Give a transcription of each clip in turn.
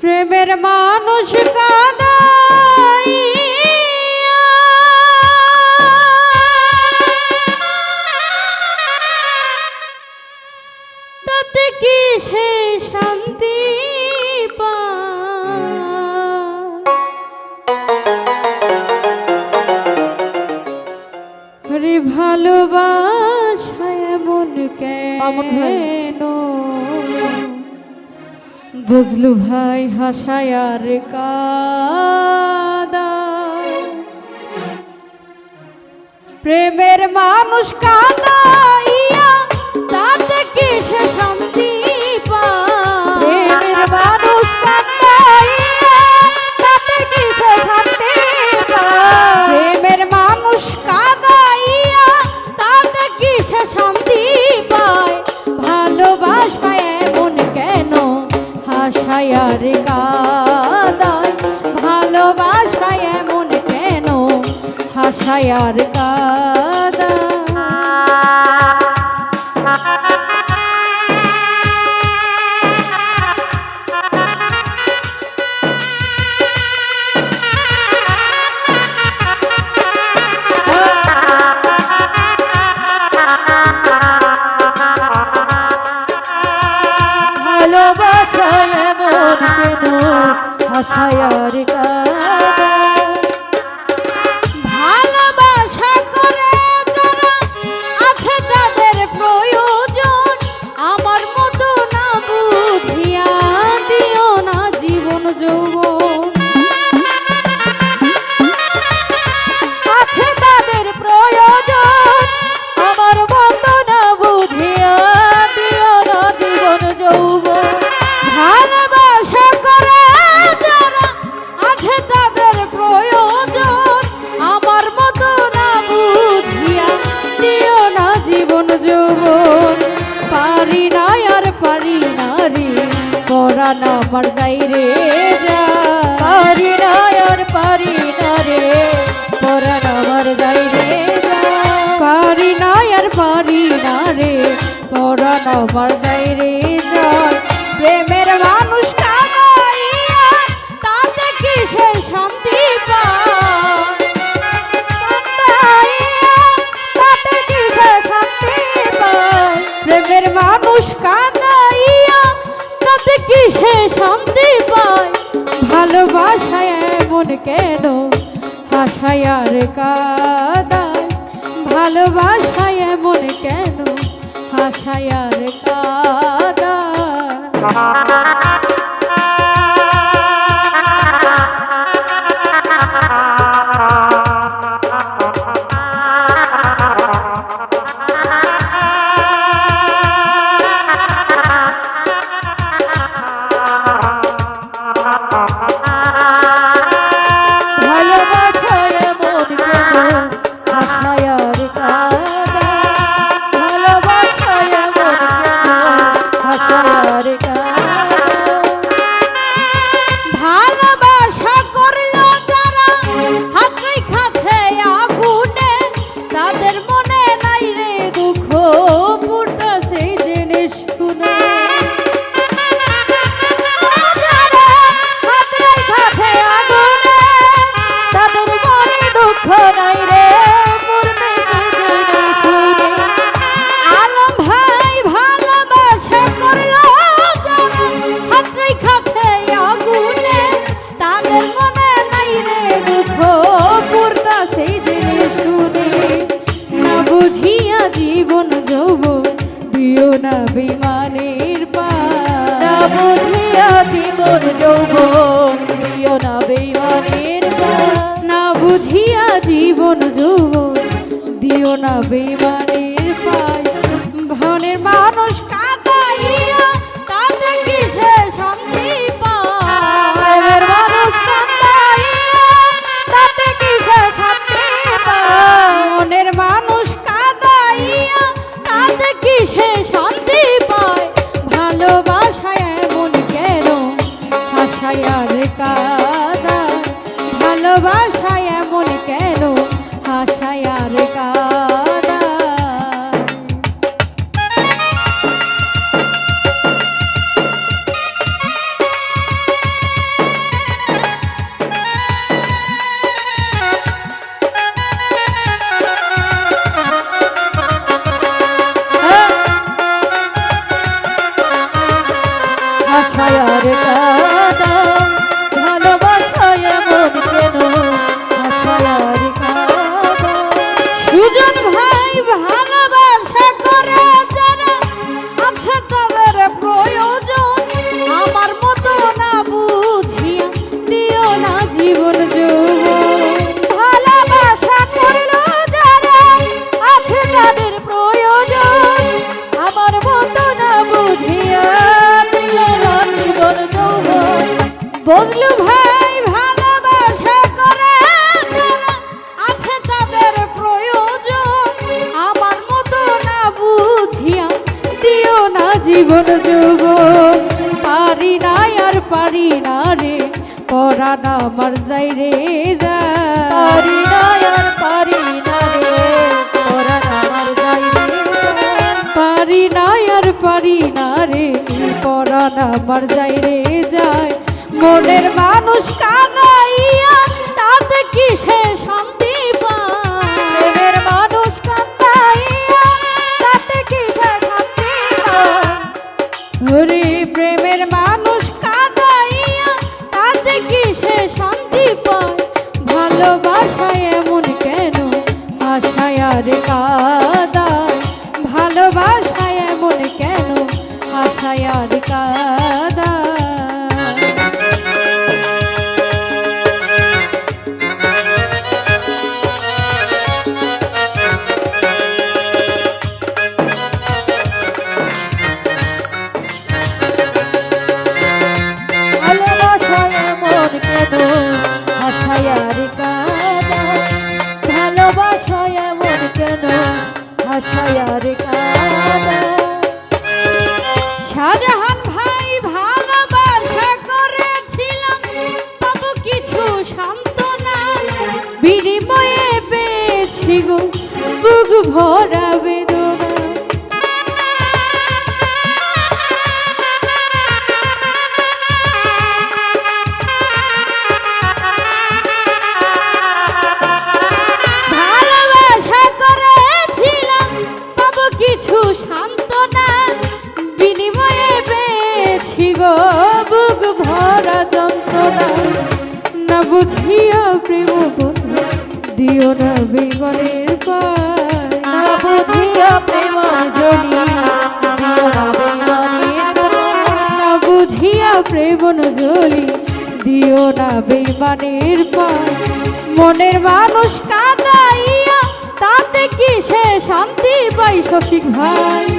প্রেমের মানুষ কাদাই তাতে কি সে শান্তি ভালোবাসায় মন কেন? বজলু ভাই হাসায়ার কাদা। প্রেমের মানুষ কাদাইয়া তাতে কি সে সম কাদায় আর কাদায় ভালোবাসায় এমন কেন? হাসায় আর আমার যাই রে যা। পারি না আর পারি না রে পরাণ আমার যাই রে যা। পারি পরাণ আমার সে শান্তি পায়। ভালোবাসায় এমন কেন? হাসায়ার কাদায়। ভালোবাসায় এমন কেন? হাসায়ার কাদায়। জীবন যুব দিও না বেমানের পায়। ভানের মানুষ বদলু ভাই ভালোবাসা করে আছে তাদের প্রয়োজন। আমার মতো না বুঝিয়া দিও না জীবন যৌবন পারি না আর পারি না রে পরাণ আমার যাই রে যা। পারি না আর পারি না রে পারি না আর পারি না রে পরাণ আমার যাই রে যায়। মনের মানুষ কানাইয়া তাতে কিসে শান্তি প্রেমের মানুষ কান্দাইয়া তাতে কি সে শান্তি পায়? প্রেমের মানুষ কাঁদাইয়া তাতে কি সে শান্তি পায়? ভালোবাসায় এমন কেন আশায় আর কাদায়? ভালোবাসায় এমন কেন আশায় আর কাদায়? ভরা যন্ত্রণা না বুঝিয়া প্রেম বন্ধু দিও না বিমনের পায়। না বুঝিয়া প্রেম জনি না বুঝিয়া প্রেম জলি দিও না বেমানের পায়। মনের মানুষ কাঁদাইয়া তাতে কি সে শান্তি পাই শফিক ভাই?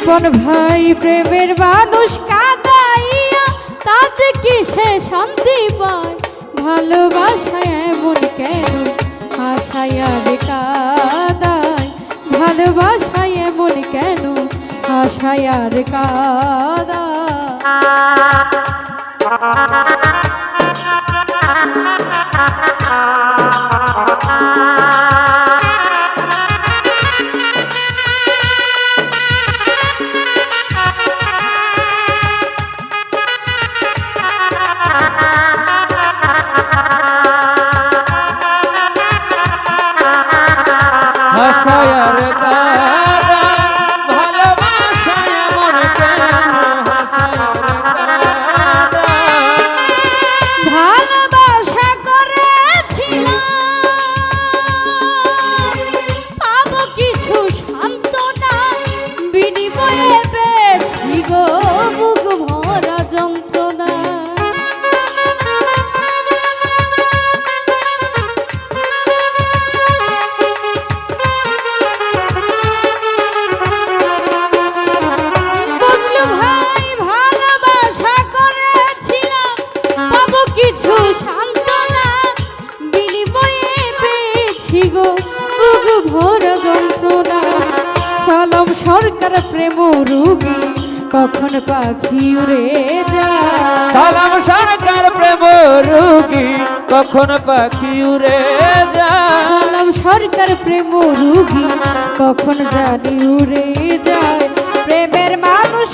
রিপন ভাই, প্রেমের মানুষ কাঁদাইয়া তাতে কি সে শান্তি পায়? ভালোবাসায় এমন কেন? আশায় কাদায়। ভালোবাসায় এমন কেন? আশায় কাদায়। কখন পাখি উড়ে যায়? সালাম সরকার প্রেম রুগী কখন পাখি উড়ে যায়? সালাম সরকার প্রেম রুগী কখন জানি উড়ে যায়? প্রেমের মানুষ